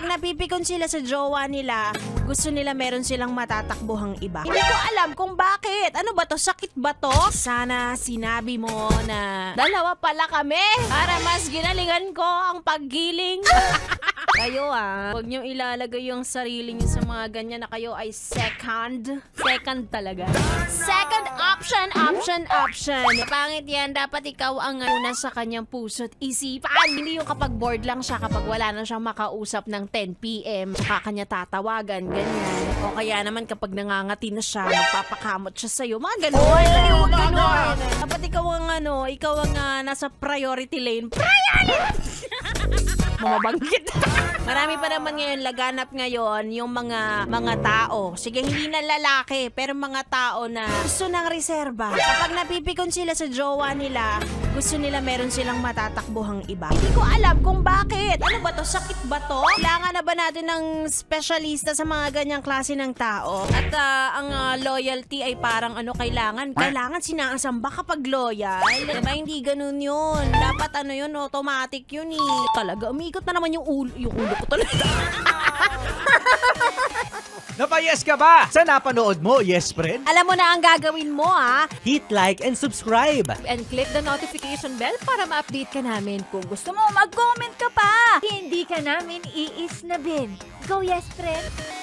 Kapag napipikon sila sa jowa nila, gusto nila meron silang matatakbuhang iba. Hindi ko alam kung bakit. Ano ba to? Sakit ba to? Sana sinabi mo na dalawa pala kami para mas ginalingan ko ang paggiling. kayo ah, huwag niyo ilalagay yung sarili niyo sa mga ganyan na kayo ay second. Second talaga. Second option, option, option. Pangit yan, dapat ikaw ang una sa kanyang puso't isipan. Hindi yung kapag bored lang siya, kapag wala na siyang makausap ng 10pm, saka kanya tatawagan, ganyan. O kaya naman kapag nangangati na siya, magpapakamot siya sa'yo, mga ganun. ganun. Dapat ikaw ang ano, ikaw ang ah, nasa priority lane. Priority! Mamabanggit. Marami pa naman ngayon laganap ngayon yung mga mga tao. Sige, hindi na lalaki, pero mga tao na gusto ng reserba. Kapag napipikon sila sa jowa nila, gusto nila meron silang matatakbuhang iba. Hindi ko alam kung bakit. Ano ba to? Sakit ba to? Kailangan na ba natin ng specialista sa mga ganyang klase ng tao? At ah, ang ah, loyalty ay parang ano kailangan? Kailangan sinaasamba kapag loyal. Diba? Hindi ganun yun. Dapat ano yun, automatic yun eh. Talaga, umikot na naman yung ulo, yung ulo ko talaga. Napayes ka ba? Sa napanood mo, yes friend? Alam mo na ang gagawin mo ah. Hit like and subscribe. And click the notification bell para ma-update ka namin. Kung gusto mo, mag-comment ka pa! Hindi ka namin iisnabin. Go yes, friend!